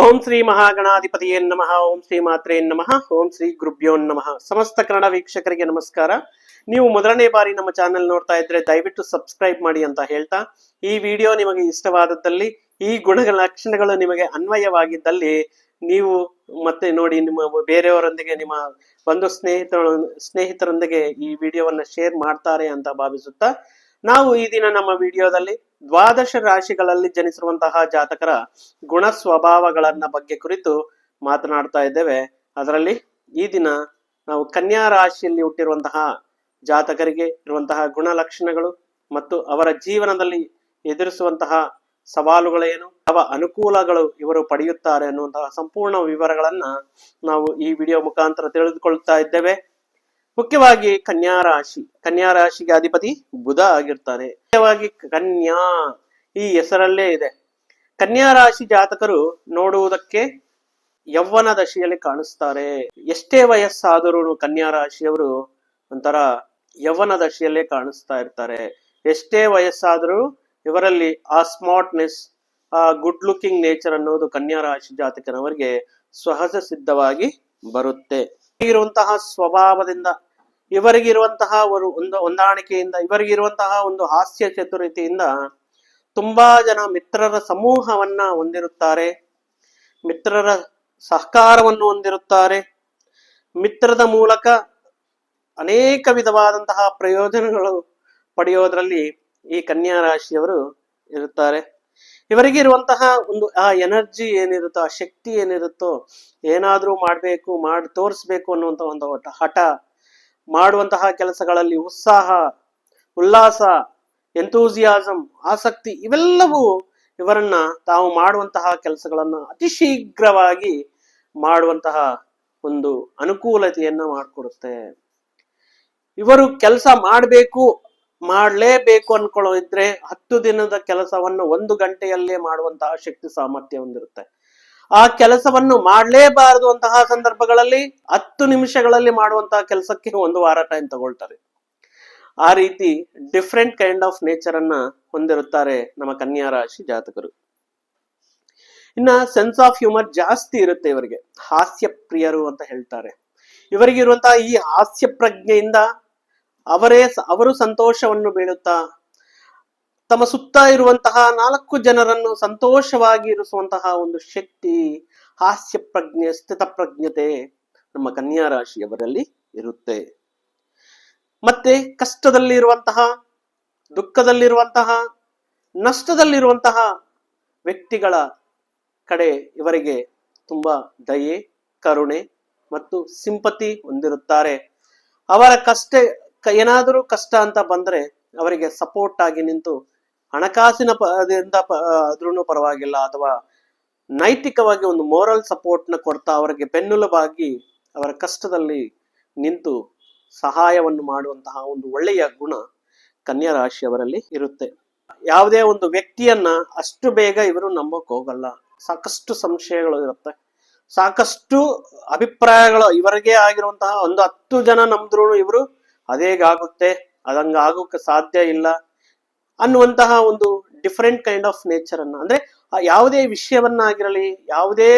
ಓಂ ಶ್ರೀ ಮಹಾಗಣಾಧಿಪತಿಯೇ ನಮಃ, ಓಂ ಶ್ರೀ ಮಾತ್ರೇ ನಮಃ, ಓಂ ಶ್ರೀ ಗುರುಭ್ಯೋ ನಮಃ. ಸಮಸ್ತ ಕನ್ನಡ ವೀಕ್ಷಕರಿಗೆ ನಮಸ್ಕಾರ. ನೀವು ಮೊದಲನೇ ಬಾರಿ ನಮ್ಮ ಚಾನೆಲ್ ನೋಡ್ತಾ ಇದ್ರೆ ದಯವಿಟ್ಟು ಸಬ್ಸ್ಕ್ರೈಬ್ ಮಾಡಿ ಅಂತ ಹೇಳ್ತಾ, ಈ ವಿಡಿಯೋ ನಿಮಗೆ ಇಷ್ಟವಾದದ್ದಲ್ಲಿ, ಈ ಗುಣಗಳ ಲಕ್ಷಣಗಳು ನಿಮಗೆ ಅನ್ವಯವಾಗಿದ್ದಲ್ಲಿ, ನೀವು ಮತ್ತೆ ನೋಡಿ ನಿಮ್ಮ ಬೇರೆಯವರೊಂದಿಗೆ, ನಿಮ್ಮ ಬಂಧು ಸ್ನೇಹಿತರ, ಸ್ನೇಹಿತರೊಂದಿಗೆ ಈ ವಿಡಿಯೋವನ್ನ ಶೇರ್ ಮಾಡ್ತಾರೆ ಅಂತ ಭಾವಿಸುತ್ತಾ, ನಾವು ಈ ದಿನ ನಮ್ಮ ವಿಡಿಯೋದಲ್ಲಿ ದ್ವಾದಶ ರಾಶಿಗಳಲ್ಲಿ ಜನಿಸಿರುವಂತಹ ಜಾತಕರ ಗುಣ ಸ್ವಭಾವಗಳನ್ನ ಬಗ್ಗೆ ಕುರಿತು ಮಾತನಾಡ್ತಾ ಇದ್ದೇವೆ. ಅದರಲ್ಲಿ ಈ ದಿನ ನಾವು ಕನ್ಯಾ ರಾಶಿಯಲ್ಲಿ ಹುಟ್ಟಿರುವಂತಹ ಜಾತಕರಿಗೆ ಇರುವಂತಹ ಗುಣಲಕ್ಷಣಗಳು ಮತ್ತು ಅವರ ಜೀವನದಲ್ಲಿ ಎದುರಿಸುವಂತಹ ಸವಾಲುಗಳೇನು ಯಾವ ಅನುಕೂಲಗಳು ಇವರು ಪಡೆಯುತ್ತಾರೆ ಅನ್ನುವಂತಹ ಸಂಪೂರ್ಣ ವಿವರಗಳನ್ನ ನಾವು ಈ ವಿಡಿಯೋ ಮುಖಾಂತರ ತಿಳಿದುಕೊಳ್ತಾ ಇದ್ದೇವೆ. ಮುಖ್ಯವಾಗಿ ಕನ್ಯಾ ರಾಶಿ. ಕನ್ಯಾ ರಾಶಿಗೆ ಅಧಿಪತಿ ಬುಧ ಆಗಿರ್ತಾರೆ. ಮುಖ್ಯವಾಗಿ ಕನ್ಯಾ ಈ ಹೆಸರಲ್ಲೇ ಇದೆ. ಕನ್ಯಾ ರಾಶಿ ಜಾತಕರು ನೋಡುವುದಕ್ಕೆ ಯೌವನ ದಶೆಯಲ್ಲಿ ಕಾಣಿಸ್ತಾರೆ. ಎಷ್ಟೇ ವಯಸ್ಸಾದರೂ ಕನ್ಯಾ ರಾಶಿಯವರು ಒಂಥರ ಯೌವನ ದಶೆಯಲ್ಲೇ ಕಾಣಿಸ್ತಾ ಇರ್ತಾರೆ. ಎಷ್ಟೇ ವಯಸ್ಸಾದರೂ ಇವರಲ್ಲಿ ಆ ಸ್ಮಾರ್ಟ್ನೆಸ್, ಆ ಗುಡ್ ಲುಕಿಂಗ್ ನೇಚರ್ ಅನ್ನೋದು ಕನ್ಯಾ ರಾಶಿ ಜಾತಕನವರಿಗೆ ಸಹಜ ಸಿದ್ಧವಾಗಿ ಬರುತ್ತೆ. ಇರುವಂತಹ ಸ್ವಭಾವದಿಂದ ಇವರಿಗಿರುವಂತಹ ಒಂದು ಹೊಂದಾಣಿಕೆಯಿಂದ, ಇವರಿಗಿರುವಂತಹ ಒಂದು ಹಾಸ್ಯ ಚತುರತೆಯಿಂದ ತುಂಬಾ ಜನ ಮಿತ್ರರ ಸಮೂಹವನ್ನ ಹೊಂದಿರುತ್ತಾರೆ. ಮಿತ್ರರ ಸಹಕಾರವನ್ನು ಹೊಂದಿರುತ್ತಾರೆ. ಮಿತ್ರದ ಮೂಲಕ ಅನೇಕ ವಿಧವಾದಂತಹ ಪ್ರಯೋಜನಗಳು ಪಡೆಯೋದ್ರಲ್ಲಿ ಈ ಕನ್ಯಾ ರಾಶಿಯವರು ಇರುತ್ತಾರೆ. ಇವರಿಗೆ ಇರುವಂತಹ ಒಂದು ಆ ಎನರ್ಜಿ ಏನಿರುತ್ತೋ, ಆ ಶಕ್ತಿ ಏನಿರುತ್ತೋ, ಏನಾದ್ರೂ ಮಾಡ್ಬೇಕು, ಮಾಡಿ, ತೋರಿಸ್ಬೇಕು ಅನ್ನುವಂತ ಒಂದು ಹಠ ಮಾಡುವಂತಹ ಕೆಲಸಗಳಲ್ಲಿ ಉತ್ಸಾಹ, ಉಲ್ಲಾಸ ಎಂತೂಸಿಯಾಸಂ ಆಸಕ್ತಿ ಇವೆಲ್ಲವೂ ಇವರನ್ನ ತಾವು ಮಾಡುವಂತಹ ಕೆಲಸಗಳನ್ನ ಅತಿ ಶೀಘ್ರವಾಗಿ ಮಾಡುವಂತಹ ಒಂದು ಅನುಕೂಲತೆಯನ್ನ ಮಾಡಿಕೊಡುತ್ತೆ. ಇವರು ಕೆಲಸ ಮಾಡಬೇಕು, ಮಾಡಲೇಬೇಕು ಅನ್ಕೊಳ್ಳೋ ಇದ್ರೆ ಹತ್ತು ದಿನದ ಕೆಲಸವನ್ನು ಒಂದು ಗಂಟೆಯಲ್ಲೇ ಮಾಡುವಂತಹ ಶಕ್ತಿ ಸಾಮರ್ಥ್ಯ ಹೊಂದಿರುತ್ತೆ. ಆ ಕೆಲಸವನ್ನು ಮಾಡಲೇಬಾರದು ಅಂತಹ ಸಂದರ್ಭಗಳಲ್ಲಿ ಹತ್ತು ನಿಮಿಷಗಳಲ್ಲಿ ಮಾಡುವಂತಹ ಕೆಲಸಕ್ಕೆ ಒಂದು ವಾರ ಟೈಮ್ ತಗೊಳ್ತಾರೆ. ಆ ರೀತಿ ಡಿಫ್ರೆಂಟ್ ಕೈಂಡ್ ಆಫ್ ನೇಚರ್ ಅನ್ನ ಹೊಂದಿರುತ್ತಾರೆ ನಮ್ಮ ಕನ್ಯಾ ರಾಶಿ ಜಾತಕರು. ಇನ್ನ ಸೆನ್ಸ್ ಆಫ್ ಹ್ಯೂಮರ್ ಜಾಸ್ತಿ ಇರುತ್ತೆ ಇವರಿಗೆ. ಹಾಸ್ಯ ಪ್ರಿಯರು ಅಂತ ಹೇಳ್ತಾರೆ. ಇವರಿಗೆ ಇರುವಂತಹ ಈ ಹಾಸ್ಯ ಪ್ರಜ್ಞೆಯಿಂದ ಅವರೇ ಅವರು ಸಂತೋಷವನ್ನು ಬೀಳುತ್ತಾ ತಮ್ಮ ಸುತ್ತ ಇರುವಂತಹ ನಾಲ್ಕು ಜನರನ್ನು ಸಂತೋಷವಾಗಿ ಇರಿಸುವಂತಹ ಒಂದು ಶಕ್ತಿ, ಹಾಸ್ಯ ಪ್ರಜ್ಞೆ, ಸ್ಥಿತ ಪ್ರಜ್ಞತೆ ನಮ್ಮ ಕನ್ಯಾ ರಾಶಿಯವರಲ್ಲಿ ಇರುತ್ತೆ. ಮತ್ತೆ ಕಷ್ಟದಲ್ಲಿರುವಂತಹ, ದುಃಖದಲ್ಲಿರುವಂತಹ, ನಷ್ಟದಲ್ಲಿರುವಂತಹ ವ್ಯಕ್ತಿಗಳ ಕಡೆ ಇವರಿಗೆ ತುಂಬಾ ದಯೆ, ಕರುಣೆ ಮತ್ತು ಸಿಂಪತಿ ಹೊಂದಿರುತ್ತಾರೆ. ಅವರ ಕಷ್ಟ ಏನಾದರೂ ಕಷ್ಟ ಅಂತ ಬಂದ್ರೆ ಅವರಿಗೆ ಸಪೋರ್ಟ್ ಆಗಿ ನಿಂತು ಹಣಕಾಸಿನ ಪದಿಂದ ಆದ್ರೂ ಪರವಾಗಿಲ್ಲ ಅಥವಾ ನೈತಿಕವಾಗಿ ಒಂದು ಮೋರಲ್ ಸಪೋರ್ಟ್ನ ಕೊಡ್ತಾ ಅವರಿಗೆ ಬೆನ್ನೆಲುಬಾಗಿ ಅವರ ಕಷ್ಟದಲ್ಲಿ ನಿಂತು ಸಹಾಯವನ್ನು ಮಾಡುವಂತಹ ಒಂದು ಒಳ್ಳೆಯ ಗುಣ ಕನ್ಯಾ ರಾಶಿಯವರಲ್ಲಿ ಇರುತ್ತೆ. ಯಾವುದೇ ಒಂದು ವ್ಯಕ್ತಿಯನ್ನ ಅಷ್ಟು ಬೇಗ ಇವರು ನಂಬಕ್ ಹೋಗಲ್ಲ. ಸಾಕಷ್ಟು ಸಂಶಯಗಳು ಇರುತ್ತೆ. ಸಾಕಷ್ಟು ಅಭಿಪ್ರಾಯಗಳು ಇವರಿಗೆ ಆಗಿರುವಂತಹ ಒಂದು ಹತ್ತು ಜನ ನಂಬಿದ್ರು ಇವರು ಅದೇಗಾಗುತ್ತೆ ಅದಂಗ ಆಗೋಕೆ ಸಾಧ್ಯ ಇಲ್ಲ. ಅನ್ನುವಂತಹ ಒಂದು ಡಿಫರೆಂಟ್ ಕೈಂಡ್ ಆಫ್ ನೇಚರ್ ಅನ್ನ. ಅಂದ್ರೆ ಯಾವುದೇ ವಿಷಯವನ್ನಾಗಿರಲಿ, ಯಾವುದೇ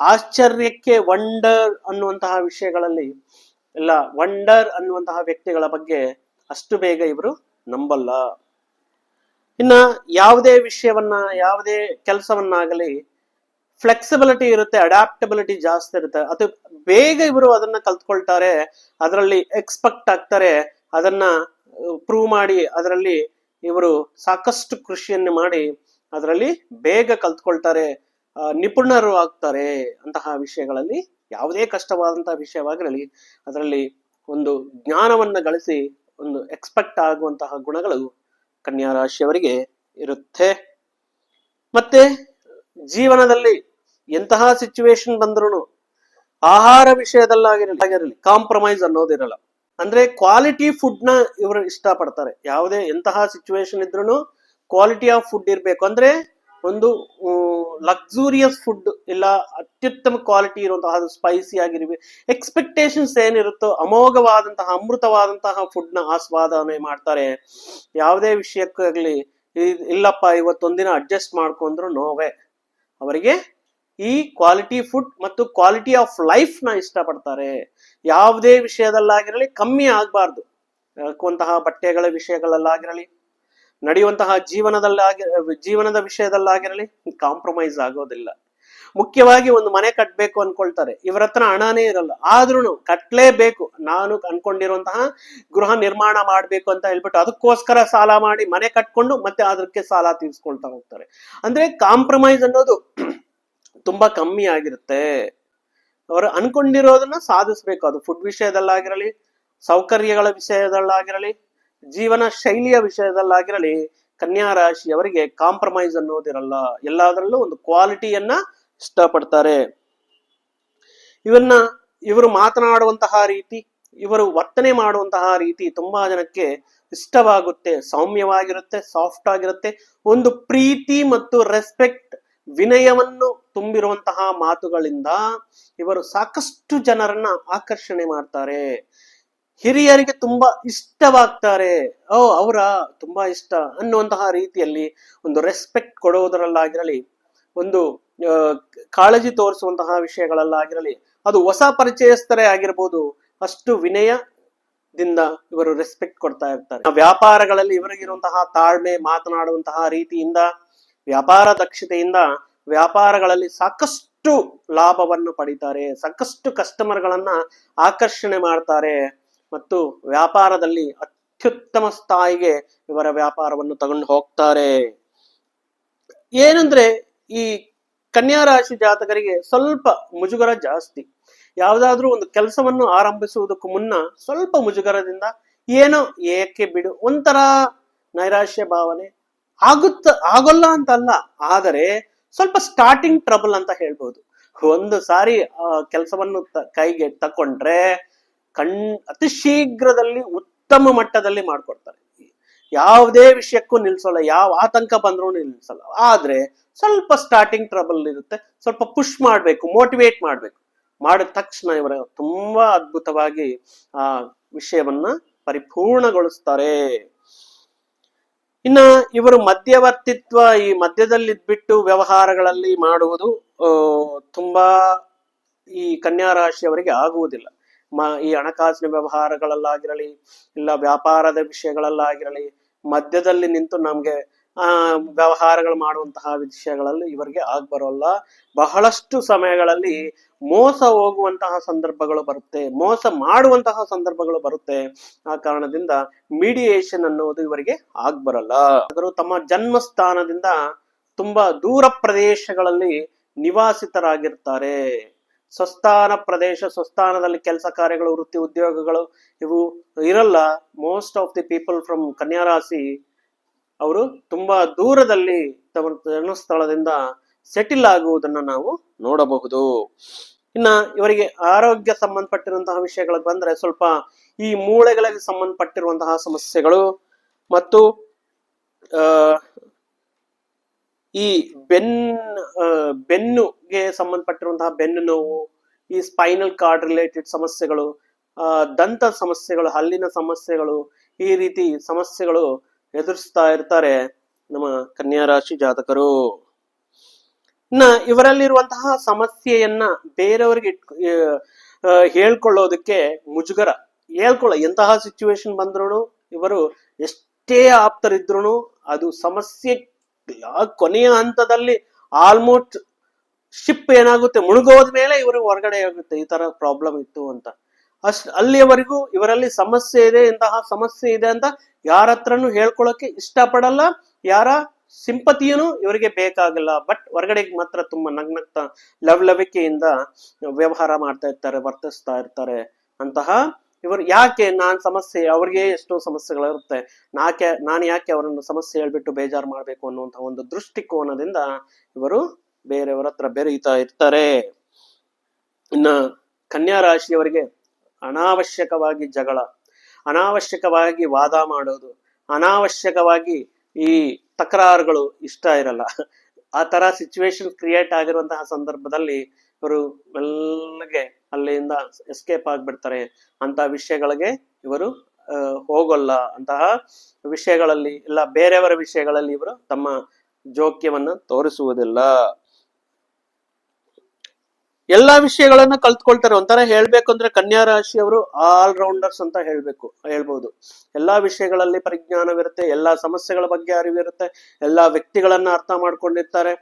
ಆಶ್ಚರ್ಯಕ್ಕೆ ವಂಡರ್ ಅನ್ನುವಂತಹ ವಿಷಯಗಳಲ್ಲಿ ಎಲ್ಲ ವಂಡರ್ ಅನ್ನುವಂತಹ ವ್ಯಕ್ತಿಗಳ ಬಗ್ಗೆ ಅಷ್ಟು ಬೇಗ ಇವರು ನಂಬಲ್ಲ. ಇನ್ನ ಯಾವುದೇ ವಿಷಯವನ್ನ, ಯಾವುದೇ ಕೆಲಸವನ್ನಾಗಲಿ ಫ್ಲೆಕ್ಸಿಬಿಲಿಟಿ ಇರುತ್ತೆ ಅಡಾಪ್ಟಬಿಲಿಟಿ ಜಾಸ್ತಿ ಇರುತ್ತೆ. ಅದು ಬೇಗ ಇವರು ಅದನ್ನ ಕಲ್ತ್ಕೊಳ್ತಾರೆ, ಅದರಲ್ಲಿ ಎಕ್ಸ್ಪೆಕ್ಟ್ ಆಗ್ತಾರೆ, ಅದನ್ನ ಪ್ರೂವ್ ಮಾಡಿ, ಅದರಲ್ಲಿ ಇವರು ಸಾಕಷ್ಟು ಕೃಷಿಯನ್ನು ಮಾಡಿ ಅದರಲ್ಲಿ ಬೇಗ ಕಲ್ತ್ಕೊಳ್ತಾರೆ ನಿಪುಣರು ಆಗ್ತಾರೆ ಅಂತಹ ವಿಷಯಗಳಲ್ಲಿ ಯಾವುದೇ ಕಷ್ಟವಾದಂತಹ ವಿಷಯವಾಗಿರಲಿ, ಅದರಲ್ಲಿ ಒಂದು ಜ್ಞಾನವನ್ನ ಗಳಿಸಿ ಒಂದು ಎಕ್ಸ್ಪೆಕ್ಟ್ ಆಗುವಂತಹ ಗುಣಗಳು ಕನ್ಯಾ ರಾಶಿಯವರಿಗೆ ಇರುತ್ತೆ. ಮತ್ತೆ ಜೀವನದಲ್ಲಿ ಎಂತಹ ಸಿಚುವೇಶನ್ ಬಂದ್ರು ಆಹಾರ ವಿಷಯದಲ್ಲಾಗಿರಲಿ, ಆಗಿರಲಿ ಕಾಂಪ್ರಮೈಸ್ ಅನ್ನೋದಿರಲ್ಲ. ಅಂದ್ರೆ ಕ್ವಾಲಿಟಿ ಫುಡ್ನ ಇವರು ಇಷ್ಟಪಡ್ತಾರೆ. ಯಾವುದೇ ಎಂತಹ ಸಿಚುವೇಶನ್ ಇದ್ರೂ ಕ್ವಾಲಿಟಿ ಆಫ್ ಫುಡ್ ಇರಬೇಕು. ಅಂದ್ರೆ ಒಂದು ಲಕ್ಸುರಿಯಸ್ ಫುಡ್ ಇಲ್ಲ, ಅತ್ಯುತ್ತಮ ಕ್ವಾಲಿಟಿ ಇರುವಂತಹ ಸ್ಪೈಸಿ ಆಗಿರ್ಬೇಕು ಎಕ್ಸ್ಪೆಕ್ಟೇಷನ್ಸ್ ಏನಿರುತ್ತೋ, ಅಮೋಘವಾದಂತಹ, ಅಮೃತವಾದಂತಹ ಫುಡ್ನ ಆಸ್ವಾದನೆ ಮಾಡ್ತಾರೆ. ಯಾವುದೇ ವಿಷಯಕ್ಕಾಗ್ಲಿ ಇಲ್ಲಪ್ಪ, ಇವತ್ತೊಂದಿನ ಅಡ್ಜಸ್ಟ್ ಮಾಡ್ಕೊಂಡ್ರು ನೋವೇ. ಅವರಿಗೆ ಈ ಕ್ವಾಲಿಟಿ ಫುಡ್ ಮತ್ತು ಕ್ವಾಲಿಟಿ ಆಫ್ ಲೈಫ್ನ ಇಷ್ಟಪಡ್ತಾರೆ. ಯಾವುದೇ ವಿಷಯದಲ್ಲಾಗಿರಲಿ, ಕಮ್ಮಿ ಆಗಬಾರ್ದು. ಹಾಕುವಂತಹ ಬಟ್ಟೆಗಳ ವಿಷಯಗಳಲ್ಲಾಗಿರಲಿ, ನಡೆಯುವಂತಹ ಜೀವನದಲ್ಲಾಗಿ, ಜೀವನದ ವಿಷಯದಲ್ಲಾಗಿರಲಿ ಕಾಂಪ್ರಮೈಸ್ ಆಗೋದಿಲ್ಲ. ಮುಖ್ಯವಾಗಿ ಒಂದು ಮನೆ ಕಟ್ಟಬೇಕು ಅನ್ಕೊಳ್ತಾರೆ. ಇವರ ಹತ್ರ ಹಣನೇ ಇರಲ್ಲ. ಆದ್ರೂ ಕಟ್ಲೇಬೇಕು. ನಾನು ಅನ್ಕೊಂಡಿರುವಂತಹ ಗೃಹ ನಿರ್ಮಾಣ ಮಾಡ್ಬೇಕು ಅಂತ ಹೇಳ್ಬಿಟ್ಟು ಅದಕ್ಕೋಸ್ಕರ ಸಾಲ ಮಾಡಿ ಮನೆ ಕಟ್ಕೊಂಡು ಮತ್ತೆ ಅದಕ್ಕೆ ಸಾಲ ತೀರ್ಸ್ಕೊಳ್ತಾ ಹೋಗ್ತಾರೆ. ಅಂದ್ರೆ ಕಾಂಪ್ರಮೈಸ್ ಅನ್ನೋದು ತುಂಬಾ ಕಮ್ಮಿ ಆಗಿರುತ್ತೆ. ಅವರು ಅನ್ಕೊಂಡಿರೋದನ್ನ ಸಾಧಿಸ್ಬೇಕು. ಅದು ಫುಡ್ ವಿಷಯದಲ್ಲಾಗಿರಲಿ, ಸೌಕರ್ಯಗಳ ವಿಷಯದಲ್ಲಾಗಿರಲಿ, ಜೀವನ ಶೈಲಿಯ ವಿಷಯದಲ್ಲಾಗಿರಲಿ, ಕನ್ಯಾ ರಾಶಿಯವರಿಗೆ ಕಾಂಪ್ರಮೈಸ್ ಅನ್ನೋದಿರಲ್ಲ. ಎಲ್ಲದರಲ್ಲೂ ಒಂದು ಕ್ವಾಲಿಟಿಯನ್ನ ಇಷ್ಟಪಡ್ತಾರೆ. ಇವನ್ನ ಇವರು ಮಾತನಾಡುವಂತಹ ರೀತಿ, ಇವರು ವರ್ತನೆ ಮಾಡುವಂತಹ ರೀತಿ ತುಂಬಾ ಜನಕ್ಕೆ ಇಷ್ಟವಾಗುತ್ತೆ. ಸೌಮ್ಯವಾಗಿರುತ್ತೆ ಸಾಫ್ಟ್ ಆಗಿರುತ್ತೆ. ಒಂದು ಪ್ರೀತಿ ಮತ್ತು ರೆಸ್ಪೆಕ್ಟ್ ವಿನಯವನ್ನು ತುಂಬಿರುವಂತಹ ಮಾತುಗಳಿಂದ ಇವರು ಸಾಕಷ್ಟು ಜನರನ್ನ ಆಕರ್ಷಣೆ ಮಾಡ್ತಾರೆ. ಹಿರಿಯರಿಗೆ ತುಂಬಾ ಇಷ್ಟವಾಗ್ತಾರೆ. ಓ, ಅವರ ತುಂಬಾ ಇಷ್ಟ ಅನ್ನುವಂತಹ ರೀತಿಯಲ್ಲಿ ಒಂದು ರೆಸ್ಪೆಕ್ಟ್ ಕೊಡುವುದರಲ್ಲಾಗಿರಲಿ, ಒಂದು ಕಾಳಜಿ ತೋರಿಸುವಂತಹ ವಿಷಯಗಳಲ್ಲಾಗಿರಲಿ, ಅದು ಹೊಸ ಪರಿಚಯಸ್ಥರೇ ಆಗಿರ್ಬೋದು, ಅಷ್ಟು ವಿನಯದಿಂದ ಇವರು ರೆಸ್ಪೆಕ್ಟ್ ಕೊಡ್ತಾ ಇರ್ತಾರೆ. ವ್ಯಾಪಾರಗಳಲ್ಲಿ ಇವರಿಗಿರುವಂತಹ ತಾಳ್ಮೆ, ಮಾತನಾಡುವಂತಹ ರೀತಿಯಿಂದ ವ್ಯಾಪಾರ ದಕ್ಷತೆಯಿಂದ ವ್ಯಾಪಾರಗಳಲ್ಲಿ ಸಾಕಷ್ಟು ಲಾಭವನ್ನು ಪಡಿತಾರೆ, ಸಾಕಷ್ಟು ಕಸ್ಟಮರ್ಗಳನ್ನ ಆಕರ್ಷಣೆ ಮಾಡ್ತಾರೆ ಮತ್ತು ವ್ಯಾಪಾರದಲ್ಲಿ ಅತ್ಯುತ್ತಮ ಸ್ಥಾಯಿಗೆ ಇವರ ವ್ಯಾಪಾರವನ್ನು ತಗೊಂಡು ಹೋಗ್ತಾರೆ. ಏನಂದ್ರೆ ಈ ಕನ್ಯಾ ರಾಶಿ ಜಾತಕರಿಗೆ ಸ್ವಲ್ಪ ಮುಜುಗರ ಜಾಸ್ತಿ. ಯಾವುದಾದ್ರೂ ಒಂದು ಕೆಲಸವನ್ನು ಆರಂಭಿಸುವುದಕ್ಕೂ ಮುನ್ನ ಸ್ವಲ್ಪ ಮುಜುಗರದಿಂದ ಏನೋ ಏಕೆ ಬಿಡು ಒಂಥರ ನೈರಾಶ್ಯ ಭಾವನೆ ಆಗುತ್ತ, ಆಗೋಲ್ಲ ಅಂತಲ್ಲ, ಆದರೆ ಸ್ವಲ್ಪ ಸ್ಟಾರ್ಟಿಂಗ್ ಟ್ರಬಲ್ ಅಂತ ಹೇಳ್ಬೋದು. ಒಂದು ಸಾರಿ ಕೆಲಸವನ್ನು ಕೈಗೆ ತಕೊಂಡ್ರೆ ಕಣ್, ಅತಿ ಶೀಘ್ರದಲ್ಲಿ ಉತ್ತಮ ಮಟ್ಟದಲ್ಲಿ ಮಾಡ್ಕೊಡ್ತಾರೆ. ಯಾವುದೇ ವಿಷಯಕ್ಕೂ ನಿಲ್ಸೋಲ್ಲ, ಯಾವ ಆತಂಕ ಬಂದ್ರೂ ನಿಲ್ಸಲ್ಲ. ಆದ್ರೆ ಸ್ವಲ್ಪ ಸ್ಟಾರ್ಟಿಂಗ್ ಟ್ರಬಲ್ ಇರುತ್ತೆ, ಸ್ವಲ್ಪ ಪುಷ್ ಮಾಡ್ಬೇಕು ಮೋಟಿವೇಟ್ ಮಾಡ್ಬೇಕು. ಮಾಡಿದ ತಕ್ಷಣ ಇವರ ತುಂಬಾ ಅದ್ಭುತವಾಗಿ, ಆ, ವಿಷಯವನ್ನ ಪರಿಪೂರ್ಣಗೊಳಿಸ್ತಾರೆ. ಇನ್ನ ಇವರು ಮಧ್ಯವರ್ತಿತ್ವ, ಈ ಮಧ್ಯದಲ್ಲಿದ್ಬಿಟ್ಟು ವ್ಯವಹಾರಗಳಲ್ಲಿ ಮಾಡುವುದು ತುಂಬಾ ಈ ಕನ್ಯಾ ರಾಶಿಯವರಿಗೆ ಆಗುವುದಿಲ್ಲ. ಮ, ಈ ಹಣಕಾಸಿನ ವ್ಯವಹಾರಗಳಲ್ಲಾಗಿರಲಿ, ಇಲ್ಲ ವ್ಯಾಪಾರದ ವಿಷಯಗಳಲ್ಲಾಗಿರಲಿ, ಮಧ್ಯದಲ್ಲಿ ನಿಂತು ನಮ್ಗೆ ವ್ಯವಹಾರಗಳು ಮಾಡುವಂತಹ ವಿಷಯಗಳಲ್ಲಿ ಇವರಿಗೆ ಆಗ್ಬರೋಲ್ಲ ಬಹಳಷ್ಟು ಸಮಯಗಳಲ್ಲಿ ಮೋಸ ಹೋಗುವಂತಹ ಸಂದರ್ಭಗಳು ಬರುತ್ತೆ. ಮೋಸ ಮಾಡುವಂತಹ ಸಂದರ್ಭಗಳು ಬರುತ್ತೆ. ಆ ಕಾರಣದಿಂದ ಮೀಡಿಯೇಷನ್ ಅನ್ನೋದು ಇವರಿಗೆ ಆಗ್ಬರಲ್ಲ ಆದರೂ ತಮ್ಮ ಜನ್ಮಸ್ಥಾನದಿಂದ ತುಂಬಾ ದೂರ ಪ್ರದೇಶಗಳಲ್ಲಿ ನಿವಾಸಿತರಾಗಿರ್ತಾರೆ. ಸ್ವಸ್ಥಾನ ಪ್ರದೇಶ, ಸ್ವಸ್ಥಾನದಲ್ಲಿ ಕೆಲಸ ಕಾರ್ಯಗಳು, ವೃತ್ತಿ ಉದ್ಯೋಗಗಳು ಇವು ಇರಲ್ಲ. Most of the people from ಕನ್ಯಾ ರಾಶಿ ಅವರು ತುಂಬಾ ದೂರದಲ್ಲಿ ತಮ್ಮ ಜನ್ಮಸ್ಥಳದಿಂದ ಸೆಟಿಲ್ ಆಗುವುದನ್ನ ನಾವು ನೋಡಬಹುದು. ಇನ್ನ ಇವರಿಗೆ ಆರೋಗ್ಯ ಸಂಬಂಧಪಟ್ಟಿರುವಂತಹ ವಿಷಯಗಳಿಗೆ ಬಂದ್ರೆ ಸ್ವಲ್ಪ ಈ ಮೂಳೆಗಳಿಗೆ ಸಂಬಂಧಪಟ್ಟಿರುವಂತಹ ಸಮಸ್ಯೆಗಳು ಮತ್ತು ಈ ಬೆನ್ ಬೆನ್ನುಗೆ ಸಂಬಂಧಪಟ್ಟಿರುವಂತಹ ಬೆನ್ನು ನೋವು, ಈ ಸ್ಪೈನಲ್ ಕಾರ್ಡ್ ರಿಲೇಟೆಡ್ ಸಮಸ್ಯೆಗಳು ದಂತ ಸಮಸ್ಯೆಗಳು, ಹಲ್ಲಿನ ಸಮಸ್ಯೆಗಳು, ಈ ರೀತಿ ಸಮಸ್ಯೆಗಳು ಎದುರಿಸ್ತಾ ಇರ್ತಾರೆ ನಮ್ಮ ಕನ್ಯಾ ರಾಶಿ ಜಾತಕರು. ಇನ್ನ ಇವರಲ್ಲಿರುವಂತಹ ಸಮಸ್ಯೆಯನ್ನ ಬೇರೆಯವರಿಗೆ ಹೇಳ್ಕೊಳ್ಳೋದಕ್ಕೆ ಮುಜುಗರ. ಹೇಳ್ಕೊಳ್ಳ, ಎಂತಹ ಸಿಚುವೇಶನ್ ಬಂದ್ರು ಇವರು ಎಷ್ಟೇ ಆಪ್ತರಿದ್ರು ಅದು ಸಮಸ್ಯೆ ಕೊನೆಯ ಹಂತದಲ್ಲಿ ಆಲ್ಮೋಸ್ಟ್ ಶಿಪ್ ಏನಾಗುತ್ತೆ, ಮುಳುಗೋದ ಮೇಲೆ ಇವರು ಹೊರಗಡೆ ಆಗುತ್ತೆ ಈ ತರ ಪ್ರಾಬ್ಲಮ್ ಇತ್ತು ಅಂತ. ಅಷ್ಟ್, ಅಲ್ಲಿಯವರೆಗೂ ಇವರಲ್ಲಿ ಸಮಸ್ಯೆ ಇದೆ ಇಂತಹ ಸಮಸ್ಯೆ ಇದೆ ಅಂತ ಯಾರ ಹತ್ರನೂ ಹೇಳ್ಕೊಳಕ್ಕೆ ಇಷ್ಟಪಡಲ್ಲ, ಯಾರ ಸಿಂಪತಿಯನು ಇವರಿಗೆ ಬೇಕಾಗಲ್ಲ. ಬಟ್ ಹೊರಗಡೆಗೆ ಮಾತ್ರ ತುಂಬಾ ನಗ್ನಗ್ತ, ಲವ್ ಲವಿಕೆಯಿಂದ ವ್ಯವಹಾರ ಮಾಡ್ತಾ ಇರ್ತಾರೆ, ವರ್ತಿಸ್ತಾ ಇರ್ತಾರೆ ಅಂತಹ ಇವರು. ಯಾಕೆ ನಾನ್ ಸಮಸ್ಯೆ, ಅವ್ರಿಗೆ ಎಷ್ಟೋ ಸಮಸ್ಯೆಗಳಿರುತ್ತೆ. ನಾಕೆ, ನಾನು ಯಾಕೆ ಅವರನ್ನು ಸಮಸ್ಯೆ ಹೇಳ್ಬಿಟ್ಟು ಬೇಜಾರು ಮಾಡ್ಬೇಕು ಅನ್ನುವಂತಹ ಒಂದು ದೃಷ್ಟಿಕೋನದಿಂದ ಇವರು ಬೇರೆಯವರ ಹತ್ರ ಬೆರೀತಾ ಇರ್ತಾರೆ. ಇನ್ನ ಕನ್ಯಾ ರಾಶಿಯವರಿಗೆ ಅನಾವಶ್ಯಕವಾಗಿ ಜಗಳ. ಅನಾವಶ್ಯಕವಾಗಿ ವಾದ ಮಾಡೋದು, ಅನಾವಶ್ಯಕವಾಗಿ ಈ ತಕರಾರುಗಳು ಇಷ್ಟ ಇರಲ್ಲ. ಆ ತರ ಸಿಚುವೇಶನ್ ಕ್ರಿಯೇಟ್ ಆಗಿರುವಂತಹ ಸಂದರ್ಭದಲ್ಲಿ ಇವರು ಮೆಲ್ಲಗೆ ಅಲ್ಲಿಂದ ಎಸ್ಕೇಪ್ ಆಗಿಬಿಡ್ತಾರೆ. ಅಂತ ವಿಷಯಗಳಿಗೆ ಇವರು ಹೋಗೋಲ್ಲ. ಅಂತಹ ವಿಷಯಗಳಲ್ಲಿ, ಇಲ್ಲ ಬೇರೆಯವರ ವಿಷಯಗಳಲ್ಲಿ ಇವರು ತಮ್ಮ ಜೋಕ್ಯವನ್ನು ತೋರಿಸುವುದಿಲ್ಲ. ಎಲ್ಲಾ ವಿಷಯಗಳನ್ನ ಕಲ್ತ್ಕೊಳ್ತಾರೆ. ಒಂಥರ ಹೇಳ್ಬೇಕು ಅಂದ್ರೆ ಕನ್ಯಾ ರಾಶಿಯವರು ಆಲ್ ರೌಂಡರ್ಸ್ ಅಂತ ಹೇಳ್ಬೇಕು, ಹೇಳ್ಬೋದು. ಎಲ್ಲಾ ವಿಷಯಗಳಲ್ಲಿ ಪರಿಜ್ಞಾನವಿರುತ್ತೆ, ಎಲ್ಲಾ ಸಮಸ್ಯೆಗಳ ಬಗ್ಗೆ ಅರಿವಿರುತ್ತೆ, ಎಲ್ಲಾ ವ್ಯಕ್ತಿಗಳನ್ನ ಅರ್ಥ ಮಾಡ್ಕೊಂಡಿರ್ತಾರೆ.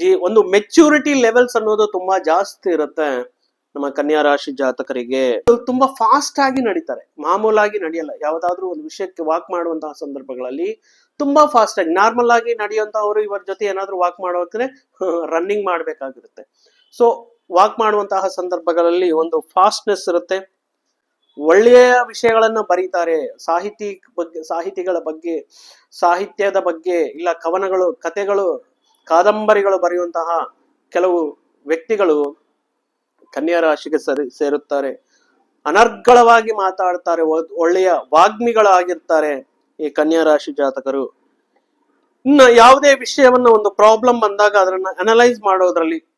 ಜಿ, ಒಂದು ಮೆಚ್ಯೂರಿಟಿ ಲೆವೆಲ್ಸ್ ಅನ್ನೋದು ತುಂಬಾ ಜಾಸ್ತಿ ಇರುತ್ತೆ ನಮ್ಮ ಕನ್ಯಾ ರಾಶಿ ಜಾತಕರಿಗೆ. ತುಂಬಾ ಫಾಸ್ಟ್ ಆಗಿ ನಡೀತಾರೆ. ಮಾಮೂಲಾಗಿ ನಡೆಯಲ್ಲ. ಯಾವ್ದಾದ್ರು ಒಂದು ವಿಷಯಕ್ಕೆ ವಾಕ್ ಮಾಡುವಂತಹ ಸಂದರ್ಭಗಳಲ್ಲಿ ತುಂಬಾ ಫಾಸ್ಟ್ ಆಗಿ ನಾರ್ಮಲ್ ಆಗಿ ನಡೆಯುವಂತಹವರು ಇವರ ಜೊತೆ ಏನಾದ್ರು ವಾಕ್ ಮಾಡೋಕೆ ರನ್ನಿಂಗ್ ಮಾಡ್ಬೇಕಾಗಿರುತ್ತೆ. ಸೊ ವಾಕ್ ಮಾಡುವಂತಹ ಸಂದರ್ಭಗಳಲ್ಲಿ ಒಂದು ಫಾಸ್ಟ್ನೆಸ್ ಇರುತ್ತೆ. ಒಳ್ಳೆಯ ವಿಷಯಗಳನ್ನ ಬರೀತಾರೆ. ಸಾಹಿತಿ ಬಗ್ಗೆ, ಸಾಹಿತಿಗಳ ಬಗ್ಗೆ, ಸಾಹಿತ್ಯದ ಬಗ್ಗೆ, ಇಲ್ಲ ಕವನಗಳು, ಕತೆಗಳು, ಕಾದಂಬರಿಗಳು ಬರೆಯುವಂತಹ ಕೆಲವು ವ್ಯಕ್ತಿಗಳು ಕನ್ಯಾ ರಾಶಿಗೆ ಸರಿ, ಸೇರುತ್ತಾರೆ. ಅನರ್ಗಳವಾಗಿ ಮಾತಾಡ್ತಾರೆ. ಒಳ್ಳೆಯ ವಾಗ್ಮಿಗಳಾಗಿರ್ತಾರೆ ಈ ಕನ್ಯಾ ರಾಶಿ ಜಾತಕರು. ಇನ್ನು ಯಾವುದೇ ವಿಷಯವನ್ನ ಒಂದು ಪ್ರಾಬ್ಲಮ್ ಬಂದಾಗ ಅದನ್ನ ಅನಲೈಸ್ ಮಾಡೋದ್ರಲ್ಲಿ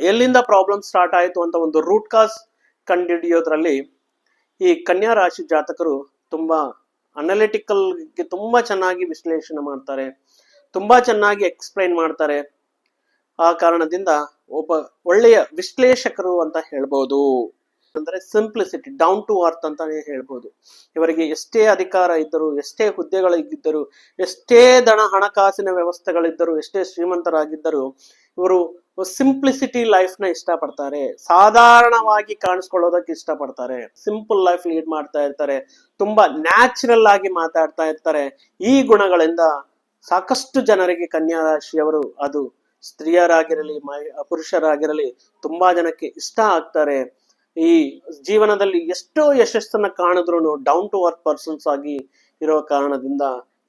ಎಲ್ಲಿಂದ ಪ್ರಾಬ್ಲಮ್ ಸ್ಟಾರ್ಟ್ ಆಯಿತು ಅಂತ ಒಂದು ರೂಟ್ ಕಾಸ್ ಕಂಡುಹಿಡಿಯೋದ್ರಲ್ಲಿ ಈ ಕನ್ಯಾ ರಾಶಿ ಜಾತಕರು ತುಂಬಾ ಅನಲಿಟಿಕಲ್ ತುಂಬಾ ಚೆನ್ನಾಗಿ ವಿಶ್ಲೇಷಣೆ ಮಾಡ್ತಾರೆ, ತುಂಬಾ ಚೆನ್ನಾಗಿ ಎಕ್ಸ್ಪ್ಲೈನ್ ಮಾಡ್ತಾರೆ. ಆ ಕಾರಣದಿಂದ ಒಬ್ಬ ಒಳ್ಳೆಯ ವಿಶ್ಲೇಷಕರು ಅಂತ ಹೇಳ್ಬೋದು. ಅಂದ್ರೆ ಸಿಂಪ್ಲಿಸಿಟಿ ಡೌನ್ ಟು ಅರ್ತ್ ಅಂತಾನೆ ಹೇಳ್ಬೋದು. ಇವರಿಗೆ ಎಷ್ಟೇ ಅಧಿಕಾರ ಇದ್ದರೂ, ಎಷ್ಟೇ ಹುದ್ದೆಗಳಿದ್ದರೂ, ಎಷ್ಟೇ ದಣ ಹಣಕಾಸಿನ ವ್ಯವಸ್ಥೆಗಳಿದ್ದರೂ, ಎಷ್ಟೇ ಶ್ರೀಮಂತರಾಗಿದ್ದರೂ, ಇವರು ಸಿಂಪ್ಲಿಸಿಟಿ ಲೈಫ್ನ ಇಷ್ಟಪಡ್ತಾರೆ. ಸಾಧಾರಣವಾಗಿ ಕಾಣಿಸ್ಕೊಳ್ಳೋದಕ್ಕೆ ಇಷ್ಟಪಡ್ತಾರೆ. ಸಿಂಪಲ್ ಲೈಫ್ ಲೀಡ್ ಮಾಡ್ತಾ ಇರ್ತಾರೆ. ತುಂಬಾ ನ್ಯಾಚುರಲ್ ಆಗಿ ಮಾತಾಡ್ತಾ ಇರ್ತಾರೆ. ಈ ಗುಣಗಳಿಂದ ಸಾಕಷ್ಟು ಜನರಿಗೆ ಕನ್ಯಾ ರಾಶಿಯವರು ಅದು ಸ್ತ್ರೀಯರಾಗಿರಲಿ ಪುರುಷರಾಗಿರಲಿ, ತುಂಬಾ ಜನಕ್ಕೆ ಇಷ್ಟ ಆಗ್ತಾರೆ. ಈ ಜೀವನದಲ್ಲಿ ಎಷ್ಟೋ ಯಶಸ್ಸನ್ನ ಕಾಣಿದ್ರು ಡೌನ್ ಟು ಅರ್ತ್ ಪರ್ಸನ್ಸ್ ಆಗಿ ಇರೋ ಕಾರಣದಿಂದ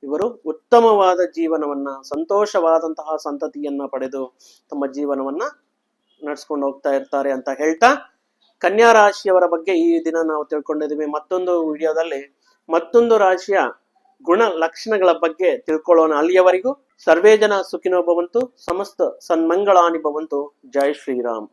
ಇವರು ಉತ್ತಮವಾದ ಜೀವನವನ್ನ, ಸಂತೋಷವಾದಂತಹ ಸಂತತಿಯನ್ನ ಪಡೆದು ತಮ್ಮ ಜೀವನವನ್ನ ನಡ್ಸ್ಕೊಂಡು ಹೋಗ್ತಾ ಇರ್ತಾರೆ ಅಂತ ಹೇಳ್ತಾ ಕನ್ಯಾ ರಾಶಿಯವರ ಬಗ್ಗೆ ಈ ದಿನ ನಾವು ತಿಳ್ಕೊಂಡಿದ್ದೀವಿ. ಮತ್ತೊಂದು ವಿಡಿಯೋದಲ್ಲಿ ಮತ್ತೊಂದು ರಾಶಿಯ ಗುಣ ಲಕ್ಷಣಗಳ ಬಗ್ಗೆ ತಿಳ್ಕೊಳ್ಳೋಣ. ಅಲ್ಲಿಯವರೆಗೂ ಸರ್ವೇ ಜನ ಸುಖಿನೋ ಭವಂತು ಸಮಸ್ತ ಸನ್ಮಂಗಳಾನಿ ಭವಂತು ಜೈ ಶ್ರೀರಾಮ್.